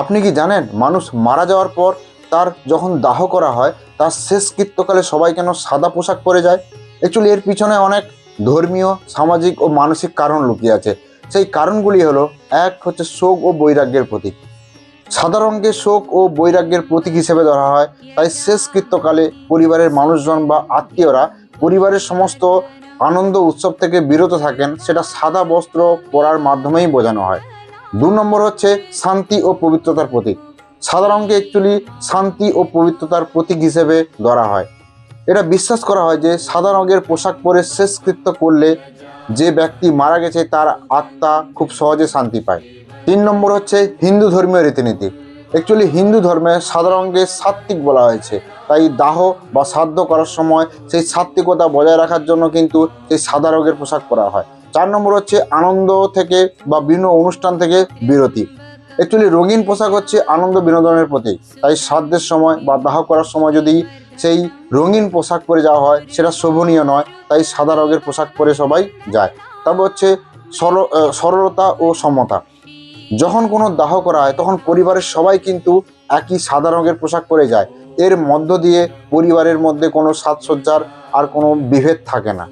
আপনি কি জানেন, মানুষ মারা যাওয়ার পর তার যখন দাহ করা হয়, তার শেষ কৃত্যকালে সবাই কেন সাদা পোশাক পরে যায়? অ্যাকচুয়ালি এর পিছনে অনেক ধর্মীয়, সামাজিক ও মানসিক কারণ লুকিয়ে আছে। সেই কারণগুলি হলো, এক হচ্ছে শোক ও বৈরাগ্যের প্রতীক। সাদা রঙকে শোক ও বৈরাগ্যের প্রতীক হিসেবে ধরা হয়, তাই শেষ কৃত্যকালে পরিবারের মানুষজন বা আত্মীয়রা পরিবারের সমস্ত আনন্দ উৎসব থেকে বিরত থাকেন, সেটা সাদা বস্ত্র পরার মাধ্যমেই বোঝানো হয়। দু নম্বর হচ্ছে শান্তি ও পবিত্রতার প্রতীক। সাদা রঙকে অ্যাকচুয়ালি শান্তি ও পবিত্রতার প্রতীক হিসেবে ধরা হয়। এটা বিশ্বাস করা হয় যে সাদা রঙের পোশাক পরে শেষকৃত্য করলে যে ব্যক্তি মারা গেছে তার আত্মা খুব সহজে শান্তি পায়। তিন নম্বর হচ্ছে হিন্দু ধর্মীয় রীতিনীতি। অ্যাকচুয়ালি হিন্দু ধর্মে সাদা রঙকে সাত্ত্বিক বলা হয়েছে। তাই দাহ বা শ্রাদ্ধ করার সময় সেই সাত্ত্বিকতা বজায় রাখার জন্য কিন্তু সেই সাদা রঙের পোশাক পরা হয়। চার নম্বর হচ্ছে আনন্দ থেকে বা বিভিন্ন অনুষ্ঠান থেকে বিরতি। অ্যাকচুয়ালি রঙিন পোশাক হচ্ছে আনন্দ বিনোদনের প্রতীক। তাই শ্রাদ্ধের সময় বা দাহ করার সময় যদি সেই রঙিন পোশাক পরে যাওয়া হয়, সেটা শোভনীয় নয়, তাই সাদা রঙের পোশাক পরে সবাই যায়। তারপর হচ্ছে সর- সরলতা ও সমতা। যখন কোনো দাহ করা হয়, তখন পরিবারের সবাই কিন্তু একই সাদা রঙের পোশাক পরে যায়। এর মধ্য দিয়ে পরিবারের মধ্যে কোনো সাজসজ্জার আর কোনো বিভেদ থাকে না।